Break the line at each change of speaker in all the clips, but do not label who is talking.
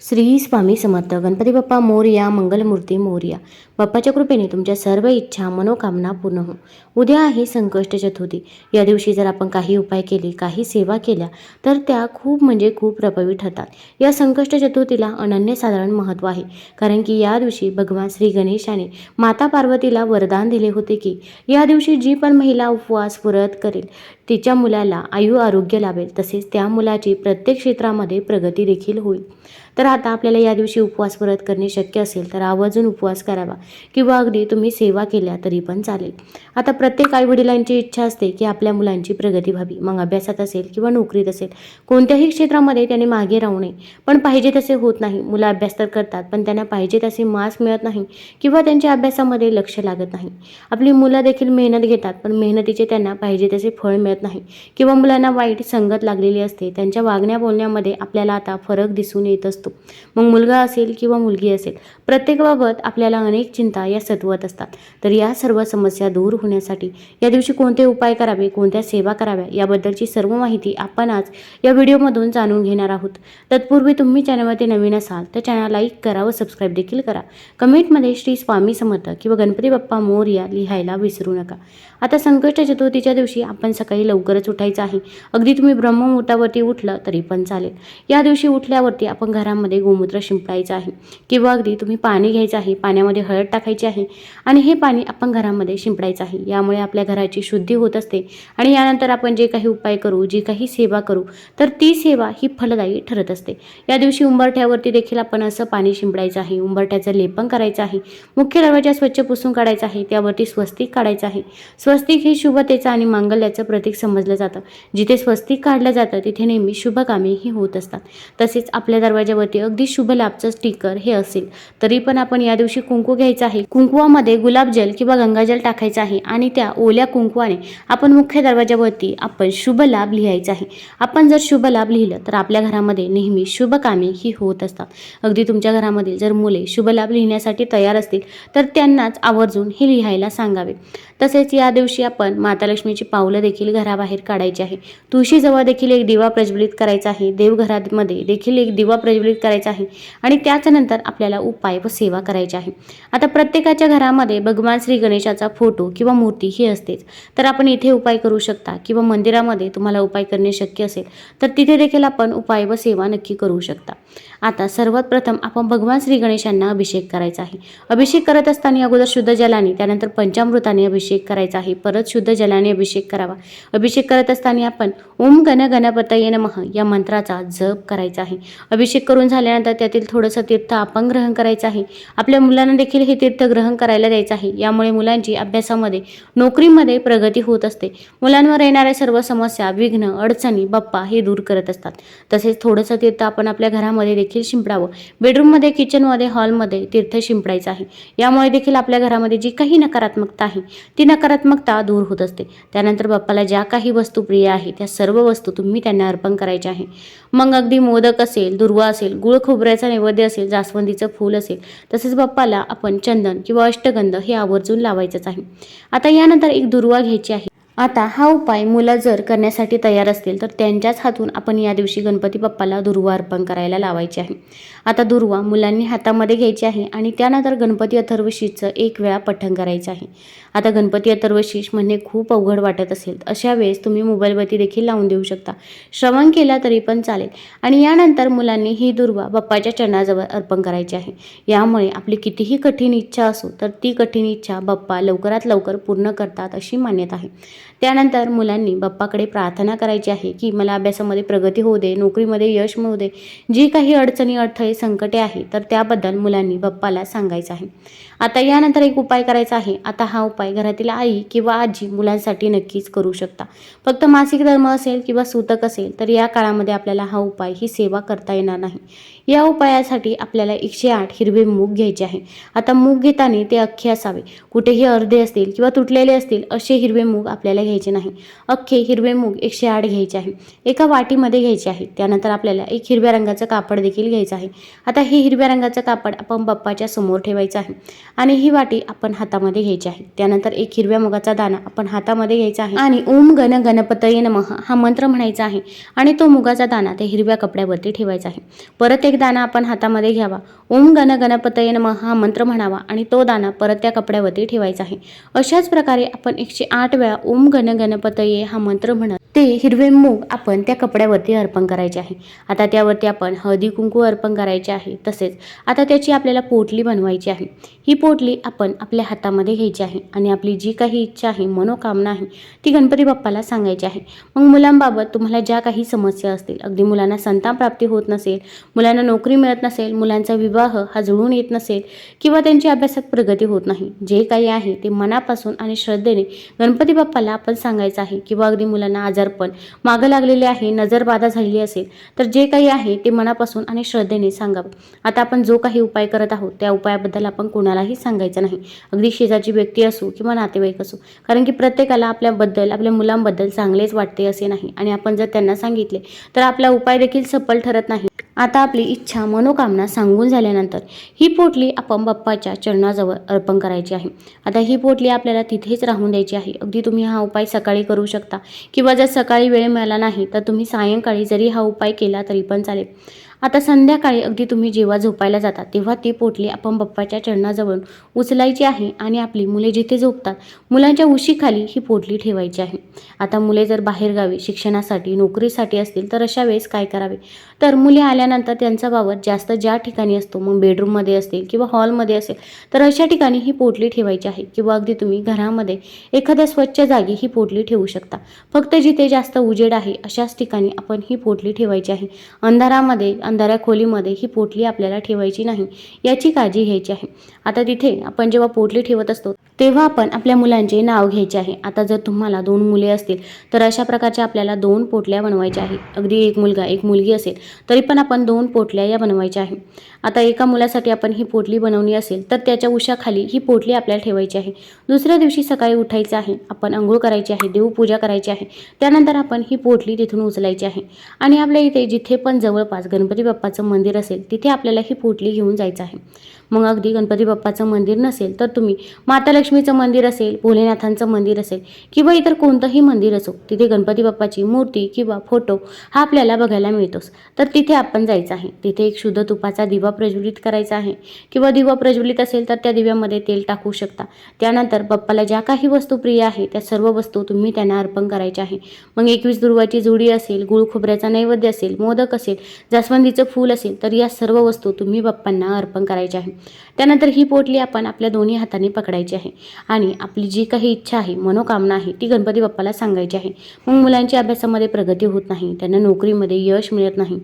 श्री स्वामी समर्थ. गणपती बाप्पा मोरया मंगलमूर्ती मोरया. बाप्पाच्या कृपेने तुमच्या सर्व इच्छा मनोकामना पूर्ण हो. उद्या आहे संकष्ट चतुर्थी. या दिवशी जर आपण काही उपाय केले काही सेवा केल्या तर त्या खूप म्हणजे खूप प्रभावी ठरतात. या संकष्ट चतुर्थीला अनन्यसाधारण महत्त्व आहे. कारण की या दिवशी भगवान श्री गणेशाने माता पार्वतीला वरदान दिले होते की या दिवशी जी पण महिला उपवास व्रत करेल तिच्या मुलाला आयु आरोग्य लाभेल तसेच त्या मुलाची प्रत्येक क्षेत्रामध्ये प्रगती देखील होईल. तर आता आपल्याला या दिवशी उपवास व्रत करणे शक्य असेल तर आवर्जून उपवास करावा किंवा अगदी तुम्ही सेवा केल्या तरी पण चालेल. आता प्रत्येक आईवडिलांची इच्छा असते की आपल्या मुलांची प्रगती व्हावी. मग अभ्यासात असेल किंवा नोकरीत असेल कोणत्याही क्षेत्रामध्ये त्यांनी मागे राहू नये. पण पाहिजे तसे होत नाही. मुलं अभ्यास तर करतात पण त्यांना पाहिजे तसे मार्क्स मिळत नाही किंवा त्यांच्या अभ्यासामध्ये लक्ष लागत नाही. आपली मुलं देखील मेहनत घेतात पण मेहनतीचे त्यांना पाहिजे तसे फळ मिळत नाही. किंवा मुलांना वाईट संगत लागलेली असते. त्यांच्या वागण्या बोलण्यामध्ये आपल्याला आता फरक दिसून येत असतो. मग मुलगा असेल किंवा मुलगी असेल प्रत्येकाबाबत आपल्याला अनेक चिंता या सतवत असतात. तर या सर्व समस्या दूर होण्यासाठी या दिवशी कोणते उपाय करावे कोणत्या सेवा कराव्या याबद्दलची सर्व माहिती आपण आज या व्हिडिओमधून जाणून घेणार आहोत. तत्पूर्वी तुम्ही चॅनलमध्ये नवीन असाल तर चॅनल लाईक करा व सबस्क्राईब देखील करा. कमेंटमध्ये श्री स्वामी समर्थ किंवा गणपती बाप्पा मोर्या लिहायला विसरू नका. आता संकष्ट चतुर्थीच्या दिवशी आपण सकाळी लवकरच उठायचं आहे. अगदी तुम्ही ब्रह्ममुहूर्तावरती उठलं तरी पण चालेल. या दिवशी उठल्यावरती आपण घरामध्ये गोमूत्र शिंपडायचं आहे. किंवा अगदी तुम्ही पाणी घ्यायचं आहे पाण्यामध्ये हळद टाकायची आहे आणि हे पाणी आपण घरामध्ये शिंपडायचं आहे. यामुळे आपल्या घराची शुद्धी होत असते आणि यानंतर आपण जे काही उपाय करू जी काही सेवा करू तर ती सेवा ही फलदायी ठरत असते. या दिवशी उंबरठ्यावरती देखील आपण असं पाणी शिंपडायचं आहे. उंबरठ्याचं लेपन करायचं आहे. मुख्य दरवाजा स्वच्छ पुसून काढायचा आहे. त्यावरती स्वस्तिक काढायचं आहे. स्वस्तिक हे शुभतेचं आणि मांगल्याचं प्रतीक समजलं जातं. जिथे स्वस्तिक काढलं जातं तिथे नेहमी शुभ कामेही होत असतात. तसेच आपल्या दरवाजावरती अगदी शुभ लाभचं स्टिकर हे असेल तरी पण आपण या दिवशी कुंकू घ्यायचं आहे. कुंकुवामध्ये गुलाबजल किंवा गंगाजल टाकायचं आहे आणि त्या ओल्या कुंकुवाने आपण मुख्य दरवाजावरती आपण शुभ लाभ लिहायचा आहे. आपण जर शुभ लाभ लिहिलं तर आपल्या घरामध्ये नेहमी शुभ कामे ही होत असतात. अगदी तुमच्या घरामधील जर मुले शुभ लाभ लिहिण्यासाठी तयार असतील तर त्यांनाच आवर्जून हे लिहायला सांगावे. तसेच या दिवशी आपण माता लक्ष्मीची पावलं देखील घराबाहेर काढायची आहे. तुळशीजवळ देखील एक दिवा प्रज्वलित करायचा आहे. देवघरामध्ये देखील एक दिवा प्रज्वलित करायचा आहे आणि त्याच्यानंतर आपल्याला उपाय व सेवा करायची आहे. आता प्रत्येकाच्या घरामध्ये भगवान श्री गणेशाचा फोटो किंवा मूर्ती ही असतेच. तर आपण इथे उपाय करू शकता किंवा मंदिरामध्ये तुम्हाला उपाय करणे शक्य असेल तर तिथे देखील आपण उपाय व सेवा नक्की करू शकता. आता सर्वात प्रथम आपण भगवान श्री गणेशांना अभिषेक करायचा आहे. अभिषेक करत असताना अगोदर शुद्ध जलाने त्यानंतर पंचामृताने अभिषेक करायचा आहे. परत शुद्ध जलाने अभिषेक करावा. अभिषेक करत असताना आपण ओम गण गणपतये नमः या मंत्राचा जप करायचा आहे. अभिषेक करून झाल्यानंतर त्यातील थोडंसं तीर्थ आपण ग्रहण करायचं आहे. आपल्या मुलांना देखील हे तीर्थ ग्रहण करायला द्यायचं आहे. यामुळे मुलांची अभ्यासामध्ये नोकरीमध्ये प्रगती होत असते. मुलांवर येणाऱ्या सर्व समस्या विघ्न अडचणी बाप्पा हे दूर करत असतात. तसेच थोडंसं तीर्थ आपण आपल्या घरामध्ये देखील शिंपडावं. बेडरूममध्ये किचनमध्ये हॉलमध्ये तीर्थ शिंपडायचं आहे. यामुळे देखील आपल्या घरामध्ये जी काही नकारात्मकता आहे ती नकारात्मकता दूर होत असते. त्यानंतर बाप्पाला ज्या काही वस्तू प्रिय आहे त्या सर्व वस्तू तुम्ही त्यांना अर्पण करायच्या आहे. मग अगदी मोदक असेल दुर्वा असेल गुळ खोबऱ्याचा नैवेद्य असेल जास्वंदीचं फूल असेल तसेच बाप्पाला आपण चंदन किंवा अष्टगंध हे आवर्जून लावायचंच आहे. आता यानंतर एक दुर्वा घ्यायची आहे. आता हा उपाय मुलं जर करण्यासाठी तयार असतील तर त्यांच्याच हातून आपण या दिवशी गणपती बाप्पाला दुर्वा अर्पण करायला लावायची आहे. आता दुर्वा मुलांनी हातामध्ये घ्यायची आहे आणि त्यानंतर गणपती अथर्वशीचं एक वेळा पठण करायचं आहे. आता गणपती अथर्वशीष म्हणणे खूप अवघड वाटत असेल अशा वेळेस तुम्ही मोबाईलवरती देखील लावून देऊ शकता. श्रवण केला तरी पण चालेल. आणि यानंतर मुलांनी ही दुर्वा बाप्पाच्या चरणाजवळ अर्पण करायची आहे. यामुळे आपली कितीही कठीण इच्छा असो तर ती कठीण इच्छा बाप्पा लवकरात लवकर पूर्ण करतात अशी मान्यता आहे. त्यानंतर मुलांनी बाप्पाकडे प्रार्थना करायची आहे की मला अभ्यासामध्ये प्रगती होऊ दे नोकरीमध्ये यश मिळू दे जी काही अडचणी अडथळे संकटे आहे तर त्याबद्दल मुलांनी बाप्पाला सांगायचं आहे. आता यानंतर एक उपाय करायचा आहे. आता हा उपाय घरातील आई किंवा आजी मुलांसाठी नक्कीच करू शकता. फक्त मासिक धर्म असेल किंवा सूतक असेल तर या काळामध्ये आपल्याला हा उपाय ही सेवा करता येणार नाही. या उपायासाठी आपल्याला एकशे आठ हिरवे मूग घ्यायचे आहे. आता मूग घेताना ते अख्खे असावे. कुठेही अर्धे असतील किंवा तुटलेले असतील असे हिरवे मूग आपल्याला घ्यायचे नाही. अख्खे हिरवे मूग एकशे आठ घ्यायचे आहे. एका वाटीमध्ये घ्यायचे आहे. त्यानंतर आपल्याला एक हिरव्या रंगाचं कापड देखील घ्यायचं आहे. आता हे हिरव्या रंगाचं कापड आपण बाप्पाच्या समोर ठेवायचं आहे. आणि ही वाटी आपण हातामध्ये घ्यायची आहे. त्यानंतर एक हिरव्या मुगाचा दाणा आपण हातामध्ये घ्यायचा आहे. आणि ओम गण गणपतये नमः हा मंत्र म्हणायचा आहे. आणि तो मुगाचा दाणा ते हिरव्या कपड्यावरती ठेवायचा आहे. परत एक दाणा आपण हातामध्ये घ्यावा. ओम गण गणपतये नमः हा मंत्र म्हणावा आणि तो दाणा परत त्या कपड्यावरती ठेवायचा आहे. अशाच प्रकारे आपण एकशे आठ वेळा ओम गण गणपतये हा मंत्र म्हणत ते हिरवे मूग आपण त्या कपड्यावरती अर्पण करायचे आहे. आता त्यावरती आपण हळदी कुंकू अर्पण करायचे आहे. तसेच आता त्याची आपल्याला पोटली बनवायची आहे. ही पोटली आपण आपल्या हातामध्ये घ्यायची आहे आणि आपली जी काही इच्छा आहे मनोकामना आहे ती गणपती बाप्पाला सांगायची आहे. मग मुलांबाबत तुम्हाला ज्या काही समस्या असतील अगदी मुलांना संतान प्राप्ती होत नसेल मुलांना नोकरी मिळत नसेल मुलांचा विवाह हा जुळून येत नसेल किंवा त्यांची अभ्यासात प्रगती होत नाही जे काही आहे ते मनापासून आणि श्रद्धेने गणपती बाप्पाला आपण सांगायचं आहे किंवा अगदी मुलांना आजार दर्पण. मागं लागलेले आहे नजरबाधा झालेली असेल तर जे काही आहे ते मनापासून आणि श्रद्धेने सांगावं. आता आपण जो काही उपाय करत आहोत त्या उपायाबद्दल आपण कोणालाही सांगायचं नाही. अगदी शेजारची व्यक्ती असो किंवा नातेवाईक असो. कारण की प्रत्येकाला आपल्याबद्दल आपल्या मुलांबद्दल चांगलेच वाटते असे नाही. आणि आपण जर त्यांना सांगितले तर आपला उपाय देखील सफल ठरत नाही. आता आपली इच्छा मनोकामना सांगून झाल्यानंतर ही पोटली आपण बाप्पाच्या चरणाजवळ अर्पण करायची आहे. आता ही पोटली आपल्याला तिथेच राहून द्यायची आहे. अगदी तुम्ही हा उपाय सकाळी करू शकता किंवा जर सकाळी वेळ मिळाला नाही तर तुम्ही सायंकाळी जरी हा उपाय केला तरी पण चालेल. आता संध्याकाळी अगदी तुम्ही जेव्हा झोपायला जाता तेव्हा ती पोटली आपण बाप्पाच्या चरणाजवळून उचलायची आहे आणि आपली मुले जिथे झोपतात मुलांच्या उशीखाली ही पोटली ठेवायची आहे. आता मुले जर बाहेरगावी शिक्षणासाठी नोकरीसाठी असतील तर अशा वेळेस काय करावे? तर मुले आल्यानंतर त्यांचा वावर जास्त ज्या ठिकाणी असतो मग बेडरूममध्ये असतील किंवा हॉलमध्ये असेल तर अशा ठिकाणी ही पोटली ठेवायची आहे. किंवा अगदी तुम्ही घरामध्ये एखाद्या स्वच्छ जागी ही पोटली ठेवू शकता. फक्त जिथे जास्त उजेड आहे अशाच ठिकाणी आपण ही पोटली ठेवायची आहे. अंधारामध्ये अंधाऱ्या खोलीमध्ये ही पोटली आपल्याला ठेवायची नाही याची काळजी घ्यायची आहे. आता तिथे आपण जेव्हा पोटली ठेवत असतो तेव्हा आपण आपल्या मुलांचे नाव घ्यायचे आहे. आता जर तुम्हाला दोन मुले असतील तर अशा प्रकारच्या आपल्याला दोन पोटल्या बनवायच्या आहे. अगदी एक मुलगा एक मुलगी असेल तरी पण आपण दोन पोटल्या या बनवायच्या आहे. आता एका मुलासाठी आपण ही पोटली बनवली असेल तर त्याच्या उशाखाली ही पोटली आपल्याला ठेवायची आहे. दुसऱ्या दिवशी सकाळी उठायचं आहे आपण अंघोळ करायची आहे देवपूजा करायची आहे. त्यानंतर आपण ही पोटली तिथून उचलायची आहे. आणि आपल्या इथे जिथे पण जवळपास गणपती बाप्पाचं मंदिर असेल तिथे आपल्याला ही पोटली घेऊन जायचं आहे. मग अगदी गणपती बाप्पाचं मंदिर नसेल तर तुम्ही माता लक्ष्मीचं मंदिर असेल भोलेनाथांचं मंदिर असेल किंवा इतर कोणतंही मंदिर असो तिथे गणपती बाप्पाची मूर्ती किंवा फोटो हा आपल्याला बघायला मिळतोच. तर तिथे आपण जायचं आहे. तिथे एक शुद्ध तुपाचा दिवा प्रज्वलित करायचा आहे. किंवा दिवा प्रज्वलित असेल तर त्या दिव्यामध्ये तेल टाकू शकता. त्यानंतर बाप्पाला ज्या काही वस्तू प्रिय आहे त्या सर्व वस्तू तुम्ही त्यांना अर्पण करायच्या आहे. मग एकवीस दुर्वाची जुडी असेल गुळ खोबऱ्याचा नैवेद्य असेल मोदक असेल जास्वंदीचं फूल असेल तर या सर्व वस्तू तुम्ही बाप्पांना अर्पण करायच्या आहे त्यानंतर ही पोटली आपण आपल्या दोन्ही हाताने पकडायची आहे. आणि आपली जी काही इच्छा आहे मनोकामना आहे ती गणपती बाप्पाला सांगायची आहे. मग मुलांच्या अभ्यासामध्ये प्रगती होत नाही त्यांना नोकरीमध्ये यश मिळत नाही.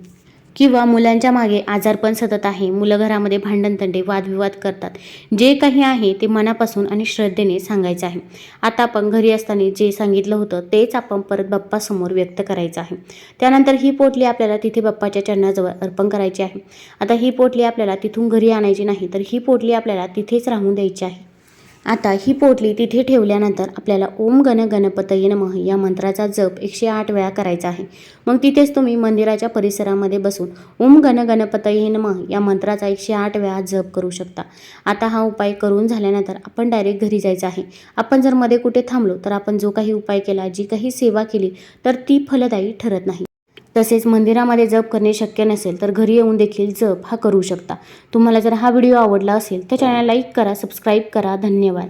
किंवा मुलांच्या मागे आजारपण सतत आहे. मुलं घरामध्ये भांडणतंडे वादविवाद करतात. जे काही आहे ते मनापासून आणि श्रद्धेने सांगायचं आहे. आता आपण घरी असताना जे सांगितलं होतं तेच आपण परत बाप्पासमोर व्यक्त करायचं आहे. त्यानंतर ही पोटली आपल्याला तिथे बाप्पाच्या चरणाजवळ अर्पण करायची आहे. आता ही पोटली आपल्याला तिथून घरी आणायची नाही तर ही पोटली आपल्याला तिथेच राहून द्यायची आहे. आता ही पोटली तिथे ठेवल्यानंतर आपल्याला ओम गण गणपतये नमः या मंत्राचा जप एकशे आठ वेळा करायचा आहे. मग तिथेच तुम्ही मंदिराच्या परिसरामध्ये बसून ओम गण गणपतये नमः या मंत्राचा एकशे आठ वेळा जप करू शकता. आता हा उपाय करून झाल्यानंतर आपण डायरेक्ट घरी जायचं आहे. आपण जर मध्ये कुठे थांबलो तर आपण जो काही उपाय केला जी काही सेवा केली तर ती फलदायी ठरत नाही. तसेच मंदिरामध्ये जप करणे शक्य नसेल तर घरी येऊन देखील जप हा करू शकता. तुम्हाला जर हा व्हिडिओ आवडला असेल तर चॅनल लाईक करा सबस्क्राईब करा. धन्यवाद.